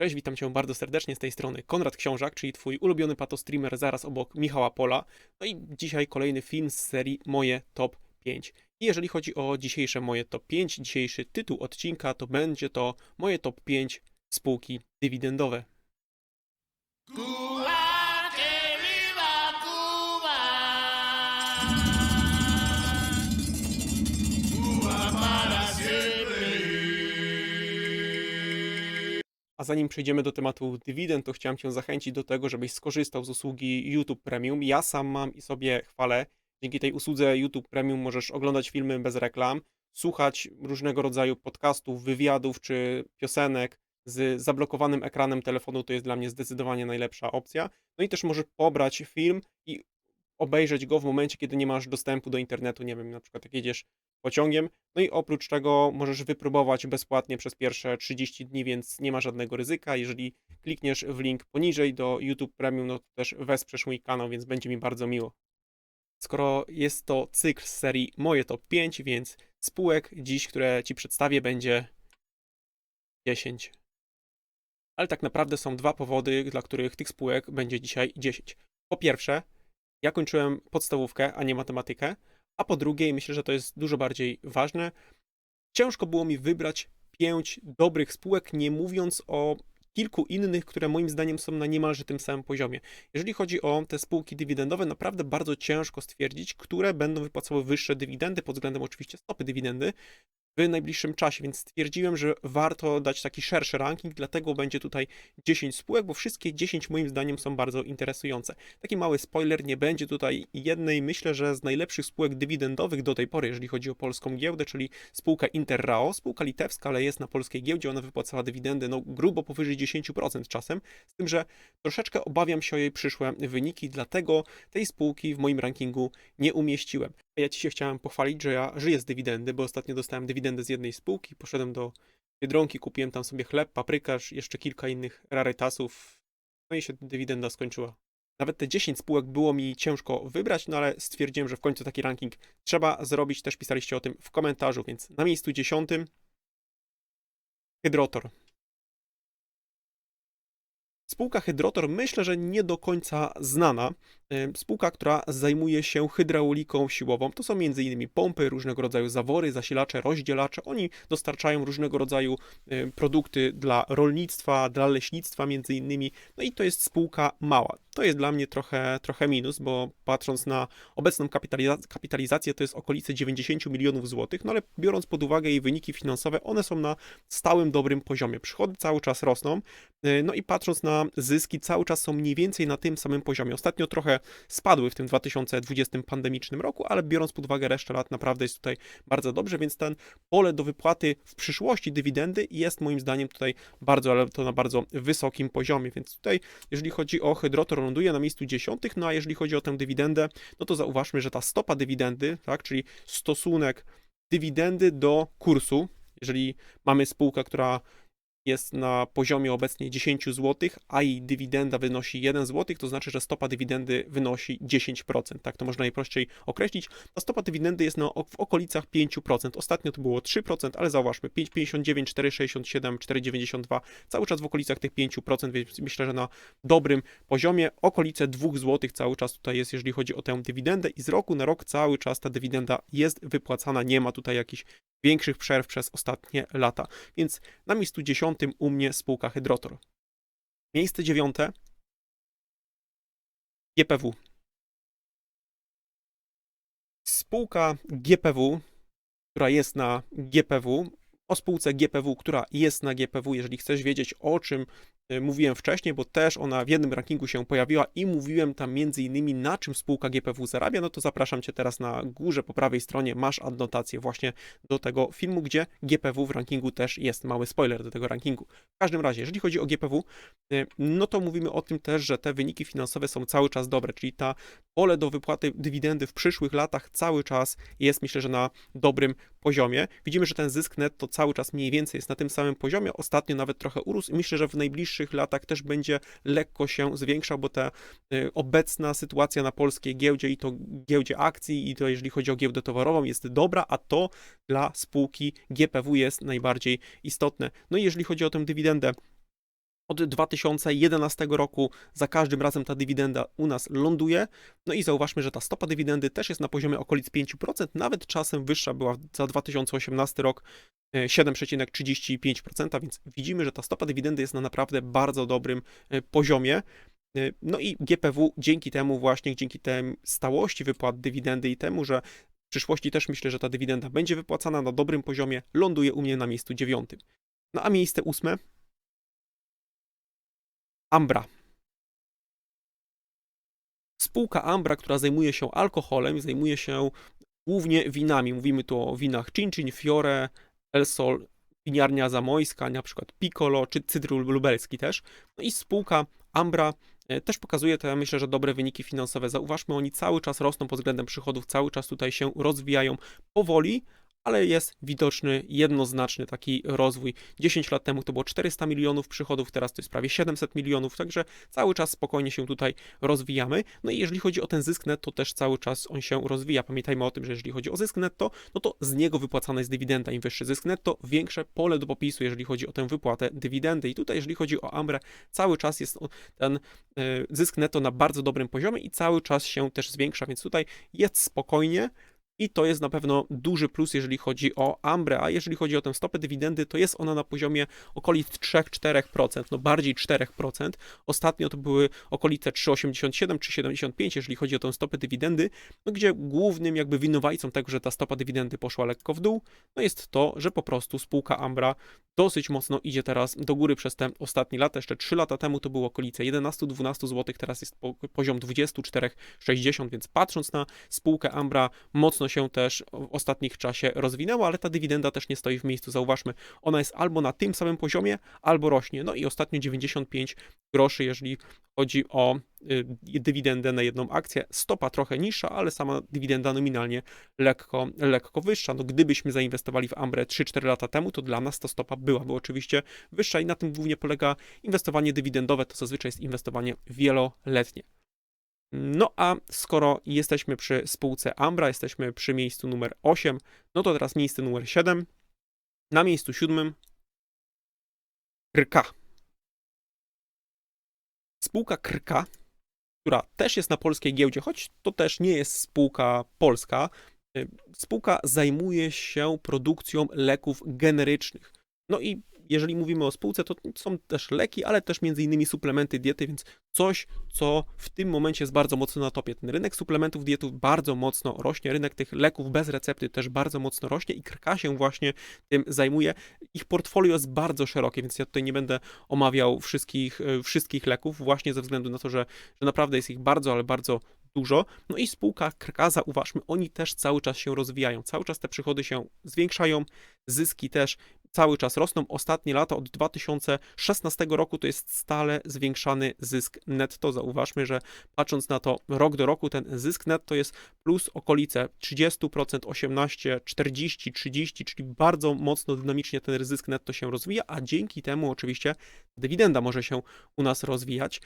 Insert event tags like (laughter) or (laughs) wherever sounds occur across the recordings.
Cześć, witam cię bardzo serdecznie z tej strony Konrad Książak, czyli twój ulubiony patostreamer zaraz obok Michała Pola. No i dzisiaj kolejny film z serii Moje Top 5. I jeżeli chodzi o dzisiejsze moje top 5, dzisiejszy tytuł odcinka, to będzie to moje top 5 spółki dywidendowe. Cuba, Zanim przejdziemy do tematu dywidend, to chciałem cię zachęcić do tego, żebyś skorzystał z usługi YouTube Premium. Ja sam mam i sobie chwalę. Dzięki tej usłudze YouTube Premium możesz oglądać filmy bez reklam, słuchać różnego rodzaju podcastów, wywiadów czy piosenek z zablokowanym ekranem telefonu. To jest dla mnie zdecydowanie najlepsza opcja. No i też możesz pobrać film i obejrzeć go w momencie, kiedy nie masz dostępu do internetu. Nie wiem, na przykład jak jedziesz pociągiem. No i oprócz tego możesz wypróbować bezpłatnie przez pierwsze 30 dni, więc nie ma żadnego ryzyka. Jeżeli klikniesz w link poniżej do YouTube Premium, no to też wesprzesz mój kanał, więc będzie mi bardzo miło. Skoro jest to cykl z serii Moje Top 5, więc spółek dziś, które Ci przedstawię, będzie 10. Ale tak naprawdę są dwa powody, dla których tych spółek będzie dzisiaj 10. Po pierwsze, ja kończyłem podstawówkę, a nie matematykę, a po drugie, myślę, że to jest dużo bardziej ważne, ciężko było mi wybrać pięć dobrych spółek, nie mówiąc o kilku innych, które moim zdaniem są na niemalże tym samym poziomie. Jeżeli chodzi o te spółki dywidendowe, naprawdę bardzo ciężko stwierdzić, które będą wypłacały wyższe dywidendy, pod względem oczywiście stopy dywidendy, w najbliższym czasie, więc stwierdziłem, że warto dać taki szerszy ranking, dlatego będzie tutaj 10 spółek, bo wszystkie 10 moim zdaniem są bardzo interesujące. Taki mały spoiler, nie będzie tutaj jednej, myślę, że z najlepszych spółek dywidendowych do tej pory, jeżeli chodzi o polską giełdę, czyli spółka Interrao, spółka litewska, ale jest na polskiej giełdzie, ona wypłacała dywidendy no grubo powyżej 10% czasem, z tym, że troszeczkę obawiam się o jej przyszłe wyniki, dlatego tej spółki w moim rankingu nie umieściłem. Ja dzisiaj chciałem pochwalić, że ja żyję z dywidendy, bo ostatnio dostałem dywidendę z jednej spółki, poszedłem do Biedronki, kupiłem tam sobie chleb, paprykarz, jeszcze kilka innych rarytasów, no i się dywidenda skończyła. Nawet te 10 spółek było mi ciężko wybrać, no ale stwierdziłem, że w końcu taki ranking trzeba zrobić. Też pisaliście o tym w komentarzu, więc na miejscu dziesiątym Hydrotor. Spółka Hydrotor myślę, że nie do końca znana. Spółka, która zajmuje się hydrauliką siłową. To są m.in. pompy, różnego rodzaju zawory, zasilacze, rozdzielacze. Oni dostarczają różnego rodzaju produkty dla rolnictwa, dla leśnictwa innymi. No i to jest spółka mała. To jest dla mnie trochę, trochę minus, bo patrząc na obecną kapitaliza- kapitalizację, to jest okolice 90 milionów złotych, no ale biorąc pod uwagę jej wyniki finansowe, one są na stałym, dobrym poziomie. Przychody cały czas rosną, no i patrząc na zyski, cały czas są mniej więcej na tym samym poziomie. Ostatnio trochę spadły w tym 2020 pandemicznym roku, ale biorąc pod uwagę resztę lat, naprawdę jest tutaj bardzo dobrze, więc ten pole do wypłaty w przyszłości dywidendy jest moim zdaniem tutaj bardzo, ale to na bardzo wysokim poziomie, więc tutaj jeżeli chodzi o Hydrotor, ląduje na miejscu dziesiątych, no a jeżeli chodzi o tę dywidendę, no to zauważmy, że ta stopa dywidendy, tak, czyli stosunek dywidendy do kursu, jeżeli mamy spółkę, która jest na poziomie obecnie 10 zł, a jej dywidenda wynosi 1 zł, to znaczy, że stopa dywidendy wynosi 10%. Tak to można najprościej określić. Ta stopa dywidendy jest na, w okolicach 5%. Ostatnio to było 3%, ale zauważmy 5,59, 4,67, 4,92, cały czas w okolicach tych 5%, więc myślę, że na dobrym poziomie. Okolice 2 zł cały czas tutaj jest, jeżeli chodzi o tę dywidendę i z roku na rok cały czas ta dywidenda jest wypłacana. Nie ma tutaj jakichś większych przerw przez ostatnie lata. Więc na miejscu dziesiątym u mnie spółka Hydrotor. Miejsce dziewiąte GPW. Spółka GPW, która jest na GPW, o spółce GPW, która jest na GPW, jeżeli chcesz wiedzieć o czym y, mówiłem wcześniej, bo też ona w jednym rankingu się pojawiła i mówiłem tam między innymi na czym spółka GPW zarabia, no to zapraszam Cię teraz na górze po prawej stronie, masz adnotację właśnie do tego filmu, gdzie GPW w rankingu też jest, mały spoiler do tego rankingu. W każdym razie, jeżeli chodzi o GPW, y, no to mówimy o tym też, że te wyniki finansowe są cały czas dobre, czyli ta pole do wypłaty dywidendy w przyszłych latach cały czas jest, myślę, że na dobrym poziomie. Widzimy, że ten zysk netto cały czas mniej więcej jest na tym samym poziomie, ostatnio nawet trochę urósł i myślę, że w najbliższych latach też będzie lekko się zwiększał, bo ta y, obecna sytuacja na polskiej giełdzie i to giełdzie akcji i to jeżeli chodzi o giełdę towarową jest dobra, a to dla spółki GPW jest najbardziej istotne. No i jeżeli chodzi o tę dywidendę, od 2011 roku za każdym razem ta dywidenda u nas ląduje. No i zauważmy, że ta stopa dywidendy też jest na poziomie okolic 5%, nawet czasem wyższa była za 2018 rok e, 7,35%, więc widzimy, że ta stopa dywidendy jest na naprawdę bardzo dobrym e, poziomie. E, No i GPW dzięki temu właśnie, dzięki tej stałości wypłat dywidendy i temu, że w przyszłości też myślę, że ta dywidenda będzie wypłacana na dobrym poziomie, ląduje u mnie na miejscu dziewiątym. No a miejsce ósme Ambra. Spółka Ambra, która zajmuje się alkoholem, zajmuje się głównie winami. Mówimy tu o winach Cincin, Fiore, El Sol, winiarnia zamojska, na przykład Piccolo czy cydr lubelski też. No i spółka Ambra e, też pokazuje ja myślę, że dobre wyniki finansowe. Zauważmy, oni cały czas rosną pod względem przychodów, cały czas tutaj się rozwijają powoli, ale jest widoczny jednoznaczny taki rozwój. 10 lat temu to było 400 milionów przychodów, teraz to jest prawie 700 milionów, także cały czas spokojnie się tutaj rozwijamy. No i jeżeli chodzi o ten zysk netto, też cały czas on się rozwija. Pamiętajmy o tym, że jeżeli chodzi o zysk netto, no to z niego wypłacana jest dywidenda. Im wyższy zysk netto, większe pole do popisu, jeżeli chodzi o tę wypłatę dywidendy. I tutaj, jeżeli chodzi o Ambrę, cały czas jest ten e, zysk netto na bardzo dobrym poziomie i cały czas się też zwiększa, więc tutaj jest spokojnie. I to jest na pewno duży plus, jeżeli chodzi o Ambrę, a jeżeli chodzi o tę stopę dywidendy, to jest ona na poziomie okolic 3-4%, no bardziej 4%. Ostatnio to były okolice 3,87 czy 75, jeżeli chodzi o tę stopę dywidendy, no gdzie głównym jakby winowajcą tego, że ta stopa dywidendy poszła lekko w dół, no jest to, że po prostu spółka Ambra dosyć mocno idzie teraz do góry przez te ostatnie lata. Jeszcze 3 lata temu to było okolice 11-12 zł, teraz jest po, poziom 24,60, więc patrząc na spółkę Ambra, mocno się też w ostatnich czasie rozwinęła, ale ta dywidenda też nie stoi w miejscu. Zauważmy, ona jest albo na tym samym poziomie, albo rośnie. No i ostatnio 95 groszy, jeżeli chodzi o y, dywidendę na jedną akcję. Stopa trochę niższa, ale sama dywidenda nominalnie lekko, lekko wyższa. No gdybyśmy zainwestowali w Ambrę 3-4 lata temu, to dla nas ta stopa byłaby oczywiście wyższa i na tym głównie polega inwestowanie dywidendowe. To zazwyczaj jest inwestowanie wieloletnie. No a skoro jesteśmy przy spółce Ambra, jesteśmy przy miejscu numer 8, no to teraz miejsce numer 7. Na miejscu siódmym Krka. Spółka Krka, która też jest na polskiej giełdzie, choć to też nie jest spółka polska. y, Spółka zajmuje się produkcją leków generycznych. No i jeżeli mówimy o spółce, to są też leki, ale też między innymi suplementy diety, więc coś, co w tym momencie jest bardzo mocno na topie. Ten rynek suplementów dietów bardzo mocno rośnie, rynek tych leków bez recepty też bardzo mocno rośnie i Krka się właśnie tym zajmuje. Ich portfolio jest bardzo szerokie, więc ja tutaj nie będę omawiał wszystkich, e, wszystkich leków, właśnie ze względu na to, że, że naprawdę jest ich bardzo, ale bardzo dużo. No i spółka Krka, zauważmy, oni też cały czas się rozwijają, cały czas te przychody się zwiększają, zyski też cały czas rosną. Ostatnie lata od 2016 roku to jest stale zwiększany zysk netto. Zauważmy, że patrząc na to rok do roku, ten zysk netto jest plus okolice 30%, 18, 40, 30, czyli bardzo mocno dynamicznie ten zysk netto się rozwija, a dzięki temu oczywiście dywidenda może się u nas rozwijać.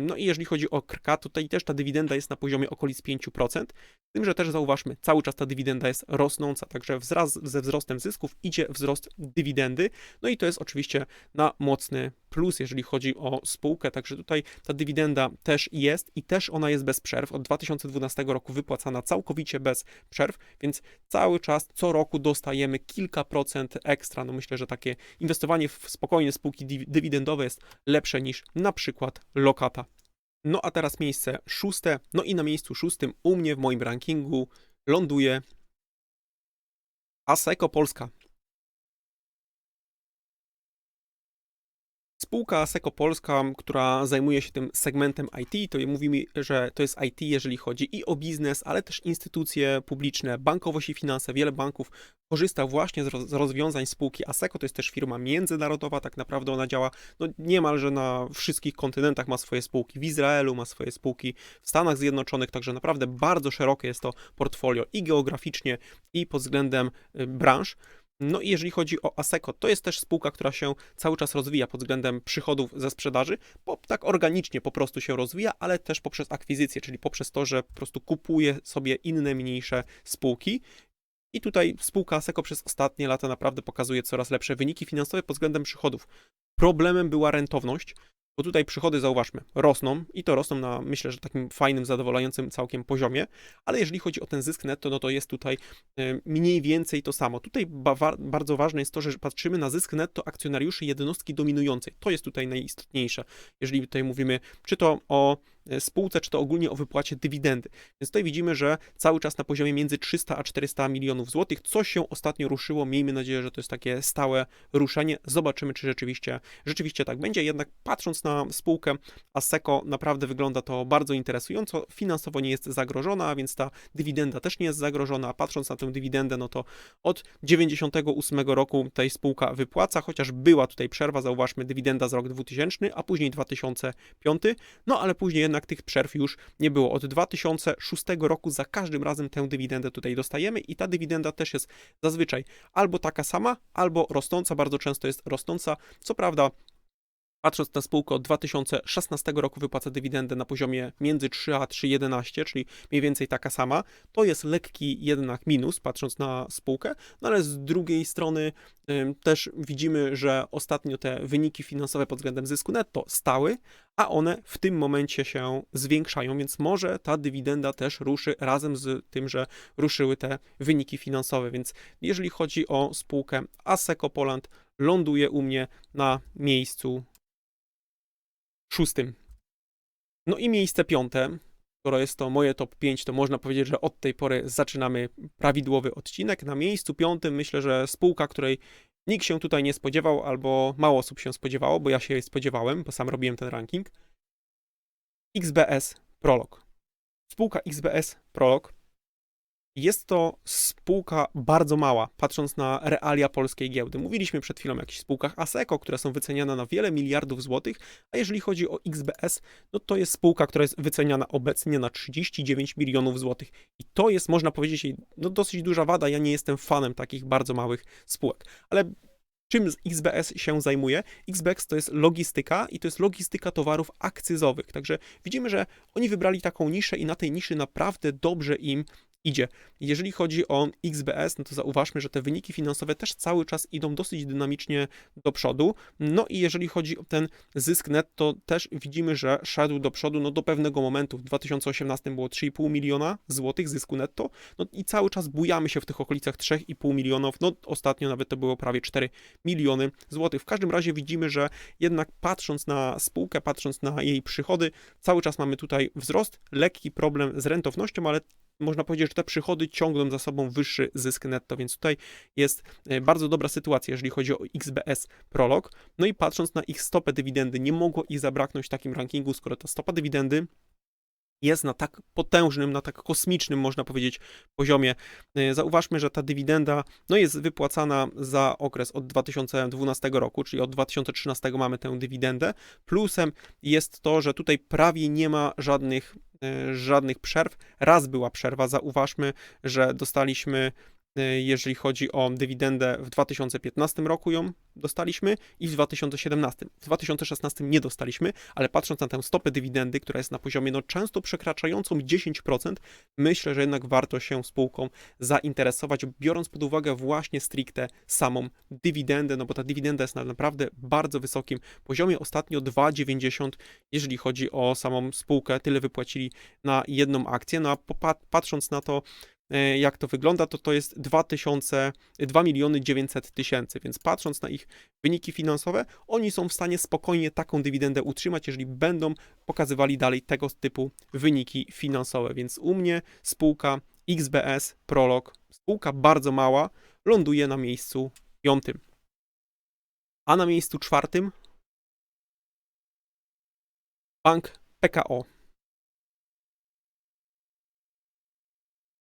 No i jeżeli chodzi o Krka, tutaj też ta dywidenda jest na poziomie okolic 5%, z tym, że też zauważmy, cały czas ta dywidenda jest rosnąca, także wzraz, ze wzrostem zysków idzie wzrost dywidendy, no i to jest oczywiście na mocny plus, jeżeli chodzi o spółkę, także tutaj ta dywidenda też jest i też ona jest bez przerw, od 2012 roku wypłacana całkowicie bez przerw, więc cały czas, co roku dostajemy kilka procent ekstra, no myślę, że takie inwestowanie w spokojne spółki dywi- dywidendowe jest lepsze niż na przykład lokata. No a teraz miejsce szóste. No i na miejscu szóstym u mnie w moim rankingu ląduje Asseco Polska. Spółka Asseco Polska, która zajmuje się tym segmentem IT, to mówimy, że to jest IT, jeżeli chodzi i o biznes, ale też instytucje publiczne, bankowość i finanse. Wiele banków korzysta właśnie z, roz, z rozwiązań spółki Asseco. To jest też firma międzynarodowa, tak naprawdę ona działa no, niemalże na wszystkich kontynentach, ma swoje spółki w Izraelu, ma swoje spółki w Stanach Zjednoczonych, także naprawdę bardzo szerokie jest to portfolio i geograficznie, i pod względem y, branż. No i jeżeli chodzi o Asseco, to jest też spółka, która się cały czas rozwija pod względem przychodów ze sprzedaży, bo tak organicznie po prostu się rozwija, ale też poprzez akwizycję, czyli poprzez to, że po prostu kupuje sobie inne mniejsze spółki. I tutaj spółka Asseco przez ostatnie lata naprawdę pokazuje coraz lepsze wyniki finansowe pod względem przychodów. Problemem była rentowność, bo tutaj przychody, zauważmy, rosną i to rosną na, myślę, że takim fajnym, zadowalającym całkiem poziomie, ale jeżeli chodzi o ten zysk netto, no to jest tutaj e, mniej więcej to samo. Tutaj bardzo ważne jest to, że patrzymy na zysk netto akcjonariuszy jednostki dominującej. To jest tutaj najistotniejsze, jeżeli tutaj mówimy czy to o spółce, czy to ogólnie o wypłacie dywidendy. Więc tutaj widzimy, że cały czas na poziomie między 300 a 400 milionów złotych. Coś się ostatnio ruszyło. Miejmy nadzieję, że to jest takie stałe ruszenie. Zobaczymy, czy rzeczywiście, rzeczywiście tak będzie. Jednak patrząc na spółkę Asseco, naprawdę wygląda to bardzo interesująco. Finansowo nie jest zagrożona, więc ta dywidenda też nie jest zagrożona. A patrząc na tę dywidendę, no to od 98 roku tej spółka wypłaca, chociaż była tutaj przerwa, zauważmy, dywidenda z rok 2000, a później 2005, no ale później jednak tych przerw już nie było. Od 2006 roku za każdym razem tę dywidendę tutaj dostajemy i ta dywidenda też jest zazwyczaj albo taka sama, albo rosnąca, bardzo często jest rosnąca. Co prawda, Patrząc na spółkę od 2016 roku wypłaca dywidendę na poziomie między 3 a 3,11, czyli mniej więcej taka sama. To jest lekki jednak minus, patrząc na spółkę, no ale z drugiej strony też widzimy, że ostatnio te wyniki finansowe pod względem zysku netto stały, a one w tym momencie się zwiększają, więc może ta dywidenda też ruszy razem z tym, że ruszyły te wyniki finansowe. Więc jeżeli chodzi o spółkę Aseco Poland, ląduje u mnie na miejscu szóstym. No i miejsce piąte, skoro jest to moje top 5, to można powiedzieć, że od tej pory zaczynamy prawidłowy odcinek. Na miejscu piątym myślę, że spółka, której nikt się tutaj nie spodziewał, albo mało osób się spodziewało, bo ja się jej spodziewałem, bo sam robiłem ten ranking. XBS Prolog. Spółka XBS Prolog jest to spółka bardzo mała, patrząc na realia polskiej giełdy. Mówiliśmy przed chwilą o jakichś spółkach ASECO, które są wyceniane na wiele miliardów złotych, a jeżeli chodzi o XBS, no to jest spółka, która jest wyceniana obecnie na 39 milionów złotych. I to jest, można powiedzieć, no dosyć duża wada. Ja nie jestem fanem takich bardzo małych spółek, ale czym XBS się zajmuje? XBS to jest logistyka i to jest logistyka towarów akcyzowych. Także widzimy, że oni wybrali taką niszę i na tej niszy naprawdę dobrze im idzie. Jeżeli chodzi o XBS, no to zauważmy, że te wyniki finansowe też cały czas idą dosyć dynamicznie do przodu. No i jeżeli chodzi o ten zysk netto, też widzimy, że szedł do przodu no do pewnego momentu. W 2018 było 3,5 miliona złotych zysku netto, no i cały czas bujamy się w tych okolicach 3,5 milionów. No ostatnio nawet to było prawie 4 miliony złotych. W każdym razie widzimy, że jednak patrząc na spółkę, patrząc na jej przychody, cały czas mamy tutaj wzrost, lekki problem z rentownością, ale można powiedzieć, że te przychody ciągną za sobą wyższy zysk netto, więc tutaj jest e, bardzo dobra sytuacja, jeżeli chodzi o XBS Prolog. No i patrząc na ich stopę dywidendy, nie mogło ich zabraknąć w takim rankingu, skoro ta stopa dywidendy jest na tak potężnym, na tak kosmicznym, można powiedzieć, poziomie. E, Zauważmy, że ta dywidenda no jest wypłacana za okres od 2012 roku, czyli od 2013 mamy tę dywidendę. Plusem jest to, że tutaj prawie nie ma żadnych, e, żadnych przerw. Raz była przerwa, zauważmy, że dostaliśmy jeżeli chodzi o dywidendę w 2015 roku ją dostaliśmy i w 2017. W 2016 nie dostaliśmy, ale patrząc na tę stopę dywidendy, która jest na poziomie no często przekraczającą 10%, myślę, że jednak warto się spółką zainteresować, biorąc pod uwagę właśnie stricte samą dywidendę, no bo ta dywidenda jest na naprawdę bardzo wysokim poziomie. Ostatnio 2,90, jeżeli chodzi o samą spółkę, tyle wypłacili na jedną akcję. No a patrząc na to, jak to wygląda, to to jest 2000, 2 miliony 900 tysięcy, więc patrząc na ich wyniki finansowe, oni są w stanie spokojnie taką dywidendę utrzymać, jeżeli będą pokazywali dalej tego typu wyniki finansowe, więc u mnie spółka XBS Prolog, spółka bardzo mała, ląduje na miejscu piątym. A na miejscu czwartym bank PKO.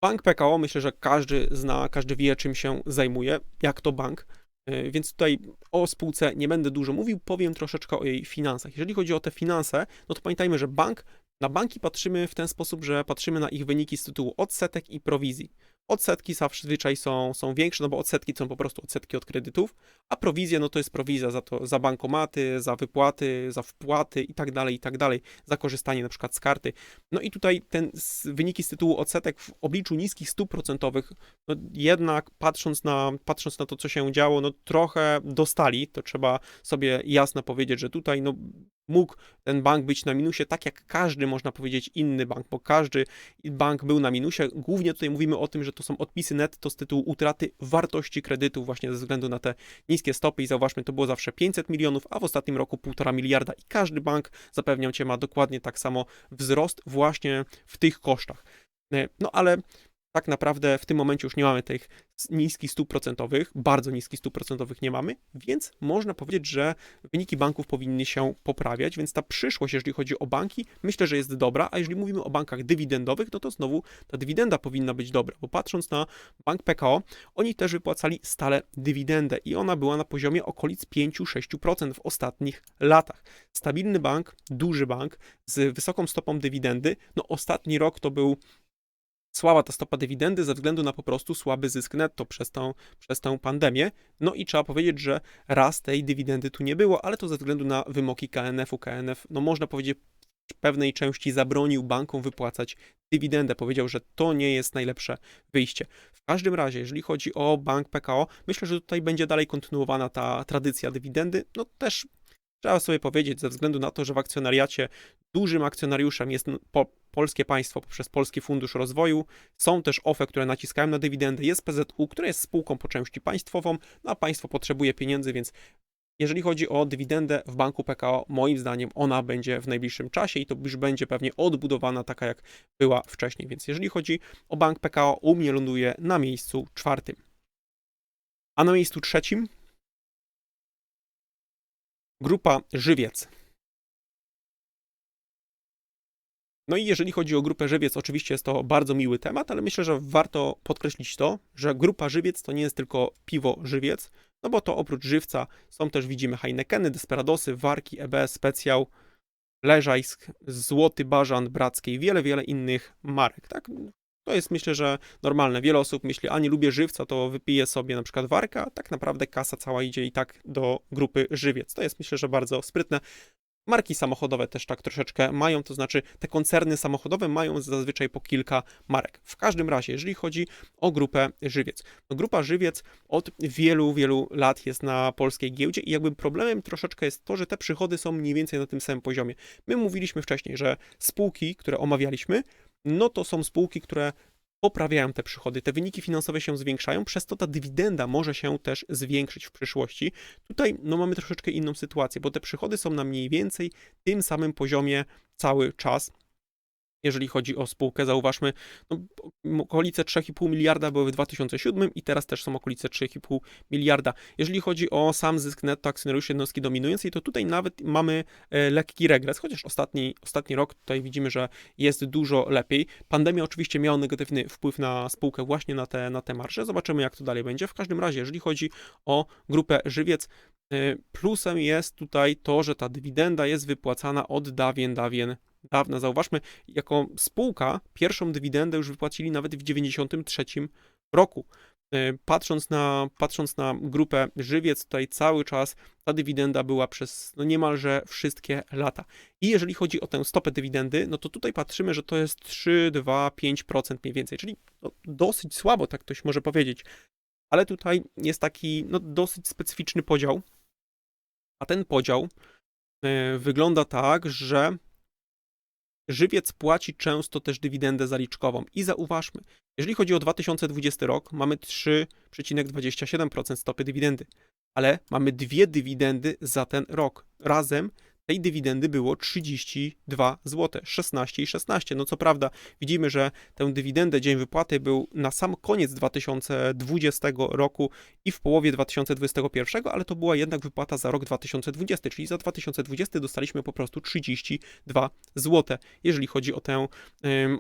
Bank PKO myślę, że każdy zna, każdy wie, czym się zajmuje, jak to bank. Yy, Więc tutaj o spółce nie będę dużo mówił, powiem troszeczkę o jej finansach. Jeżeli chodzi o te finanse, no to pamiętajmy, że bank, na banki patrzymy w ten sposób, że patrzymy na ich wyniki z tytułu odsetek i prowizji. Odsetki zazwyczaj są, są większe, no bo odsetki są po prostu odsetki od kredytów, a prowizje, no to jest prowizja za to, za bankomaty, za wypłaty, za wpłaty i tak dalej, i tak dalej, za korzystanie na przykład z karty. No i tutaj ten z, wyniki z tytułu odsetek w obliczu niskich stóp procentowych, no jednak patrząc na, patrząc na to, co się działo, no trochę dostali, to trzeba sobie jasno powiedzieć, że tutaj no mógł ten bank być na minusie, tak jak każdy, można powiedzieć, inny bank, bo każdy bank był na minusie. Głównie tutaj mówimy o tym, że to są odpisy netto z tytułu utraty wartości kredytów właśnie ze względu na te niskie stopy i zauważmy, to było zawsze 500 milionów, a w ostatnim roku 1,5 miliarda i każdy bank, zapewniam Cię, ma dokładnie tak samo wzrost właśnie w tych kosztach. E, No ale tak naprawdę w tym momencie już nie mamy tych niskich stóp procentowych, bardzo niskich stóp procentowych nie mamy, więc można powiedzieć, że wyniki banków powinny się poprawiać, więc ta przyszłość, jeżeli chodzi o banki, myślę, że jest dobra, a jeżeli mówimy o bankach dywidendowych, no to znowu ta dywidenda powinna być dobra, bo patrząc na bank PKO, oni też wypłacali stale dywidendę i ona była na poziomie okolic 5-6% w ostatnich latach. Stabilny bank, duży bank z wysoką stopą dywidendy, no ostatni rok to był słaba ta stopa dywidendy ze względu na po prostu słaby zysk netto przez tą, przez tę pandemię. No i trzeba powiedzieć, że raz tej dywidendy tu nie było, ale to ze względu na wymogi KNF-u. KNF, no można powiedzieć, w pewnej części zabronił bankom wypłacać dywidendę. Powiedział, że to nie jest najlepsze wyjście. W każdym razie, jeżeli chodzi o bank PKO, myślę, że tutaj będzie dalej kontynuowana ta tradycja dywidendy. No też trzeba sobie powiedzieć, ze względu na to, że w akcjonariacie dużym akcjonariuszem jest po, polskie państwo poprzez Polski Fundusz Rozwoju. Są też OFE, które naciskają na dywidendę. Jest PZU, która jest spółką po części państwową, no a państwo potrzebuje pieniędzy, więc jeżeli chodzi o dywidendę w banku PKO, moim zdaniem ona będzie w najbliższym czasie i to już będzie pewnie odbudowana taka jak była wcześniej. Więc jeżeli chodzi o bank PKO, u mnie ląduje na miejscu czwartym. A na miejscu trzecim grupa Żywiec. No i jeżeli chodzi o grupę Żywiec, oczywiście jest to bardzo miły temat, ale myślę, że warto podkreślić to, że grupa Żywiec to nie jest tylko piwo Żywiec, no bo to oprócz Żywca są też, widzimy, Heinekeny, Desperadosy, Warki, EB, Specjał, Leżajsk, Złoty Bażan, Brackiej, wiele, wiele innych marek, tak? To jest myślę, że normalne. Wiele osób myśli, a nie lubię żywca, to wypiję sobie na przykład warka. Tak naprawdę kasa cała idzie i tak do grupy żywiec. To jest myślę, że bardzo sprytne. Marki samochodowe też tak troszeczkę mają, to znaczy te koncerny samochodowe mają zazwyczaj po kilka marek. W każdym razie, jeżeli chodzi o grupę Żywiec. No, grupa Żywiec od wielu, wielu lat jest na polskiej giełdzie i jakby problemem troszeczkę jest to, że te przychody są mniej więcej na tym samym poziomie. My mówiliśmy wcześniej, że spółki, które omawialiśmy, no to są spółki, które poprawiają te przychody, te wyniki finansowe się zwiększają, przez to ta dywidenda może się też zwiększyć w przyszłości. Tutaj no, mamy troszeczkę inną sytuację, bo te przychody są na mniej więcej tym samym poziomie cały czas. Jeżeli chodzi o spółkę, zauważmy, no, okolice 3,5 miliarda były w 2007 i teraz też są okolice 3,5 miliarda. Jeżeli chodzi o sam zysk netto akcjonariuszy jednostki dominującej, to tutaj nawet mamy e, lekki regres, chociaż ostatni, ostatni rok tutaj widzimy, że jest dużo lepiej. Pandemia oczywiście miała negatywny wpływ na spółkę właśnie na te, na te marże. Zobaczymy, jak to dalej będzie. W każdym razie, jeżeli chodzi o grupę Żywiec, e, plusem jest tutaj to, że ta dywidenda jest wypłacana od dawien, dawien dawna. Zauważmy, jako spółka pierwszą dywidendę już wypłacili nawet w 93 roku. E, Patrząc na, patrząc na grupę Żywiec, tutaj cały czas ta dywidenda była przez no niemalże wszystkie lata. I jeżeli chodzi o tę stopę dywidendy, no to tutaj patrzymy, że to jest 3, 2, 5% mniej więcej, czyli no dosyć słabo, tak ktoś może powiedzieć. Ale tutaj jest taki no, dosyć specyficzny podział. A ten podział e, wygląda tak, że żywiec płaci często też dywidendę zaliczkową. I zauważmy, jeżeli chodzi o 2020 rok, mamy 3,27% stopy dywidendy, ale mamy dwie dywidendy za ten rok. Razem tej dywidendy było 32 zł, 16 i 16. No co prawda widzimy, że tę dywidendę, dzień wypłaty był na sam koniec 2020 roku i w połowie 2021, ale to była jednak wypłata za rok 2020, czyli za 2020 dostaliśmy po prostu 32 zł, jeżeli chodzi o tę,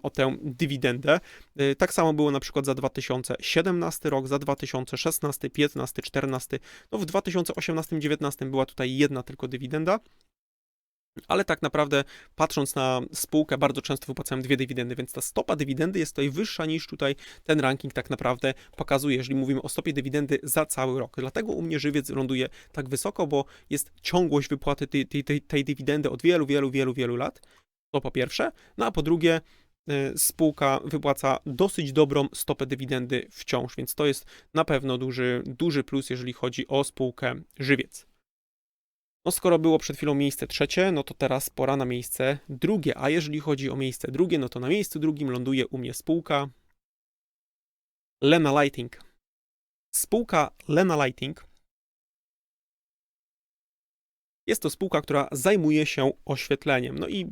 o tę dywidendę. Y, Tak samo było na przykład za 2017 rok, za 2016, 15, 14. No w 2018-2019 była tutaj jedna tylko dywidenda. Ale tak naprawdę patrząc na spółkę, bardzo często wypłacają dwie dywidendy, więc ta stopa dywidendy jest tutaj wyższa niż tutaj ten ranking tak naprawdę pokazuje, jeżeli mówimy o stopie dywidendy za cały rok. Dlatego u mnie żywiec ląduje tak wysoko, bo jest ciągłość wypłaty tej, tej, tej, dywidendy od wielu, wielu, wielu, wielu lat. To po pierwsze. No a po drugie, y, spółka wypłaca dosyć dobrą stopę dywidendy wciąż, więc to jest na pewno duży, duży plus, jeżeli chodzi o spółkę żywiec. No skoro było przed chwilą miejsce trzecie, no to teraz pora na miejsce drugie, a jeżeli chodzi o miejsce drugie, no to na miejscu drugim ląduje u mnie spółka Lena Lighting. Spółka Lena Lighting jest to spółka, która zajmuje się oświetleniem. No i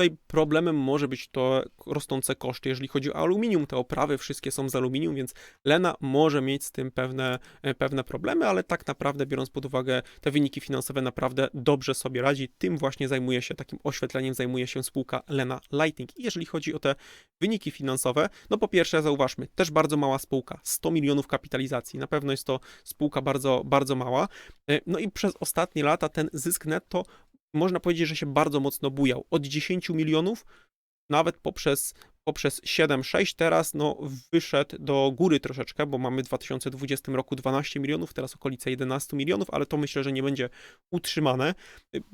tutaj problemem może być to rosnące koszty, jeżeli chodzi o aluminium. Te oprawy wszystkie są z aluminium, więc Lena może mieć z tym pewne, e, pewne problemy, ale tak naprawdę biorąc pod uwagę te wyniki finansowe, naprawdę dobrze sobie radzi. Tym właśnie zajmuje się, takim oświetleniem zajmuje się spółka Lena Lighting. I jeżeli chodzi o te wyniki finansowe, no po pierwsze zauważmy, też bardzo mała spółka, 100 milionów kapitalizacji. Na pewno jest to spółka bardzo, bardzo mała. E, No i przez ostatnie lata ten zysk netto można powiedzieć, że się bardzo mocno bujał. Od 10 milionów, nawet poprzez, poprzez 7-6, teraz no, wyszedł do góry troszeczkę, bo mamy w 2020 roku 12 milionów, teraz okolice 11 milionów, ale to myślę, że nie będzie utrzymane.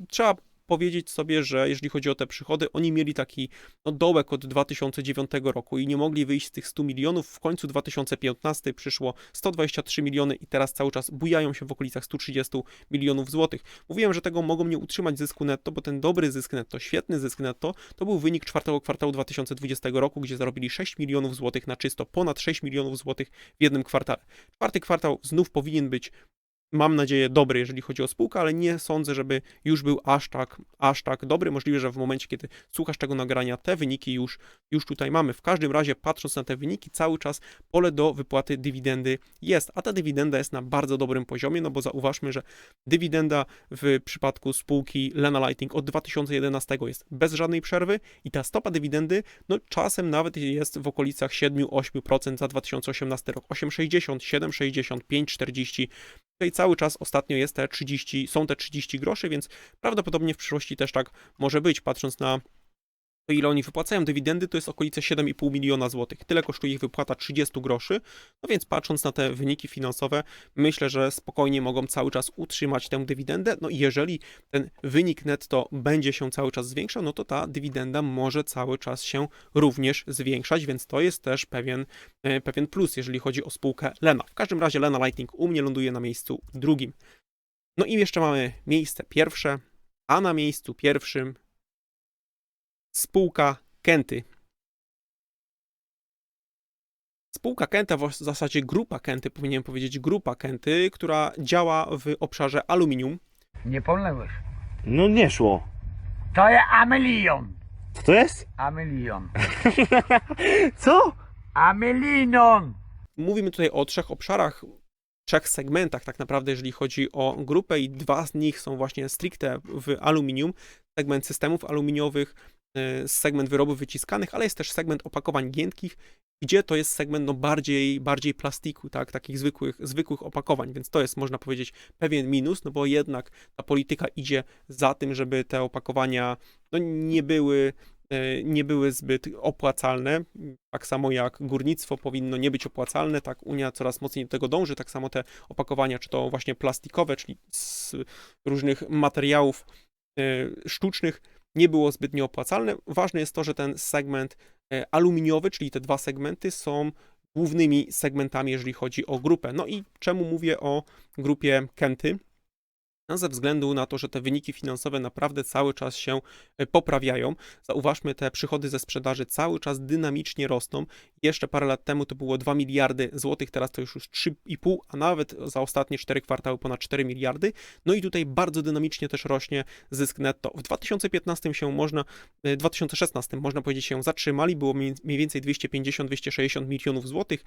Trzeba powiedzieć sobie, że jeżeli chodzi o te przychody, oni mieli taki no, dołek od 2009 roku i nie mogli wyjść z tych 100 milionów. W końcu 2015 przyszło 123 miliony i teraz cały czas bujają się w okolicach 130 milionów złotych. Mówiłem, że tego mogą nie utrzymać zysku netto, bo ten dobry zysk netto, świetny zysk netto, to był wynik czwartego kwartału 2020 roku, gdzie zarobili 6 milionów złotych na czysto, ponad 6 milionów złotych w jednym kwartale. Czwarty kwartał znów powinien być mam nadzieję, dobry, jeżeli chodzi o spółkę, ale nie sądzę, żeby już był aż tak, aż tak dobry. Możliwe, że w momencie, kiedy słuchasz tego nagrania, te wyniki już, już tutaj mamy. W każdym razie, patrząc na te wyniki, cały czas pole do wypłaty dywidendy jest, a ta dywidenda jest na bardzo dobrym poziomie, no bo zauważmy, że dywidenda w przypadku spółki Lena Lighting od 2011 jest bez żadnej przerwy i ta stopa dywidendy, no czasem nawet jest w okolicach 7-8% za 2018 rok. 8,60, 7,60, 5,40 Tutaj cały czas ostatnio jest te 30, są te 30 groszy, więc prawdopodobnie w przyszłości też tak może być, patrząc na to ile oni wypłacają dywidendy, to jest okolice 7,5 miliona złotych. Tyle kosztuje ich wypłata 30 groszy. No więc patrząc na te wyniki finansowe, myślę, że spokojnie mogą cały czas utrzymać tę dywidendę. No i jeżeli ten wynik netto będzie się cały czas zwiększał, no to ta dywidenda może cały czas się również zwiększać, więc to jest też pewien, e, pewien plus, jeżeli chodzi o spółkę Lena. W każdym razie Lena Lighting u mnie ląduje na miejscu drugim. No i jeszcze mamy miejsce pierwsze, a na miejscu pierwszym spółka Kenty. Spółka Kenta, w zasadzie grupa Kenty, powinienem powiedzieć grupa Kenty, która działa w obszarze aluminium. Nie pomyliłeś. No nie szło. To jest Amelion. Co to jest? Amelion. (laughs) Co? Amelinon. Mówimy tutaj o trzech obszarach, trzech segmentach tak naprawdę, jeżeli chodzi o grupę i dwa z nich są właśnie stricte w aluminium. Segment systemów aluminiowych, segment wyrobów wyciskanych, ale jest też segment opakowań giętkich, gdzie to jest segment no bardziej, bardziej plastiku, tak, takich zwykłych, zwykłych opakowań, więc to jest można powiedzieć pewien minus, no bo jednak ta polityka idzie za tym, żeby te opakowania no, nie były e, nie były zbyt opłacalne, tak samo jak górnictwo powinno nie być opłacalne, tak Unia coraz mocniej do tego dąży, tak samo te opakowania, czy to właśnie plastikowe, czyli z różnych materiałów e, sztucznych, nie było zbytnio opłacalne. Ważne jest to, że ten segment e, aluminiowy, czyli te dwa segmenty są głównymi segmentami, jeżeli chodzi o grupę. No i czemu mówię o grupie Kenty? Ze względu na to, że te wyniki finansowe naprawdę cały czas się e, poprawiają. Zauważmy, te przychody ze sprzedaży cały czas dynamicznie rosną. Jeszcze parę lat temu to było 2 miliardy złotych, teraz to już już 3,5, a nawet za ostatnie 4 kwartały ponad 4 miliardy. No i tutaj bardzo dynamicznie też rośnie zysk netto. W 2015 się można, e, 2016 można powiedzieć się zatrzymali, było mniej więcej 250-260 milionów złotych.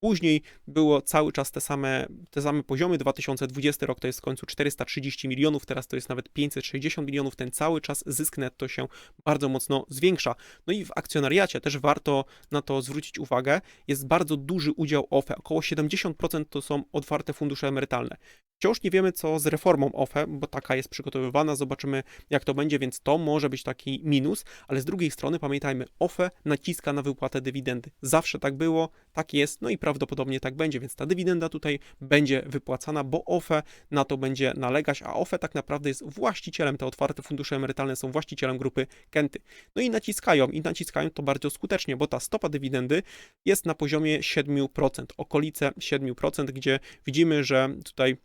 Później było cały czas te same, te same poziomy. 2020 rok to jest w końcu 430 milionów, teraz to jest nawet 560 milionów. Ten cały czas zysk netto się bardzo mocno zwiększa. No i w akcjonariacie też warto na to zwrócić uwagę. Jest bardzo duży udział OFE. Około 70% to są otwarte fundusze emerytalne. Wciąż nie wiemy, co z reformą OFE, bo taka jest przygotowywana, zobaczymy, jak to będzie, więc to może być taki minus, ale z drugiej strony pamiętajmy, OFE naciska na wypłatę dywidendy. Zawsze tak było, tak jest, no i prawdopodobnie tak będzie, więc ta dywidenda tutaj będzie wypłacana, bo OFE na to będzie nalegać, a OFE tak naprawdę jest właścicielem, te otwarte fundusze emerytalne są właścicielem grupy Kenty. No i naciskają, i naciskają to bardzo skutecznie, bo ta stopa dywidendy jest na poziomie 7%, okolice 7%, gdzie widzimy, że tutaj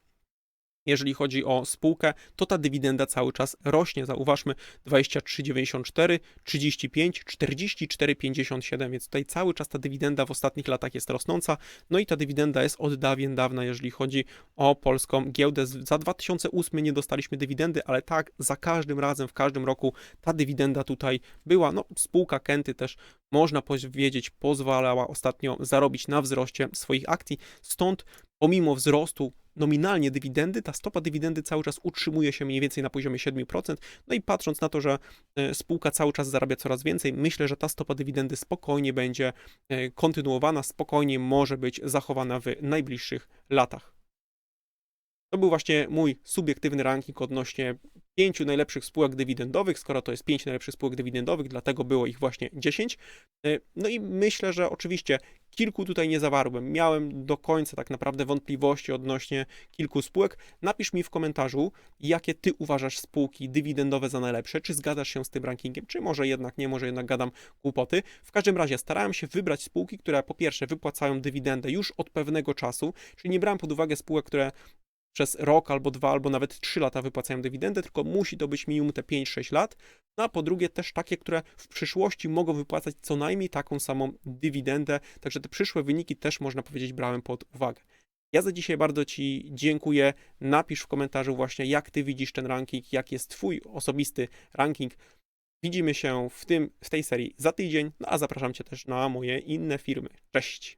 jeżeli chodzi o spółkę, to ta dywidenda cały czas rośnie. Zauważmy 23,94, 35, 44,57, więc tutaj cały czas ta dywidenda w ostatnich latach jest rosnąca. No i ta dywidenda jest od dawien dawna, jeżeli chodzi o polską giełdę. Za 2008 nie dostaliśmy dywidendy, ale tak, za każdym razem, w każdym roku ta dywidenda tutaj była. No, spółka Kenty też można powiedzieć, pozwalała ostatnio zarobić na wzroście swoich akcji. Stąd pomimo wzrostu nominalnie dywidendy, ta stopa dywidendy cały czas utrzymuje się mniej więcej na poziomie 7%. No i patrząc na to, że e, spółka cały czas zarabia coraz więcej, myślę, że ta stopa dywidendy spokojnie będzie e, kontynuowana, spokojnie może być zachowana w najbliższych latach. To był właśnie mój subiektywny ranking odnośnie pięciu najlepszych spółek dywidendowych, skoro to jest pięć najlepszych spółek dywidendowych, dlatego było ich właśnie 10. E, No i myślę, że oczywiście kilku tutaj nie zawarłem. Miałem do końca tak naprawdę wątpliwości odnośnie kilku spółek. Napisz mi w komentarzu, jakie ty uważasz spółki dywidendowe za najlepsze, czy zgadzasz się z tym rankingiem, czy może jednak nie, może jednak gadam głupoty. W każdym razie starałem się wybrać spółki, które po pierwsze wypłacają dywidendę już od pewnego czasu, czyli nie brałem pod uwagę spółek, które przez rok albo dwa, albo nawet trzy lata wypłacają dywidendę, tylko musi to być minimum te 5-6 lat. No a po drugie też takie, które w przyszłości mogą wypłacać co najmniej taką samą dywidendę, także te przyszłe wyniki też można powiedzieć brałem pod uwagę. Ja za dzisiaj bardzo Ci dziękuję. Napisz w komentarzu właśnie, jak Ty widzisz ten ranking, jak jest Twój osobisty ranking. Widzimy się w, tym, w tej serii za tydzień, no a zapraszam Cię też na moje inne firmy. Cześć!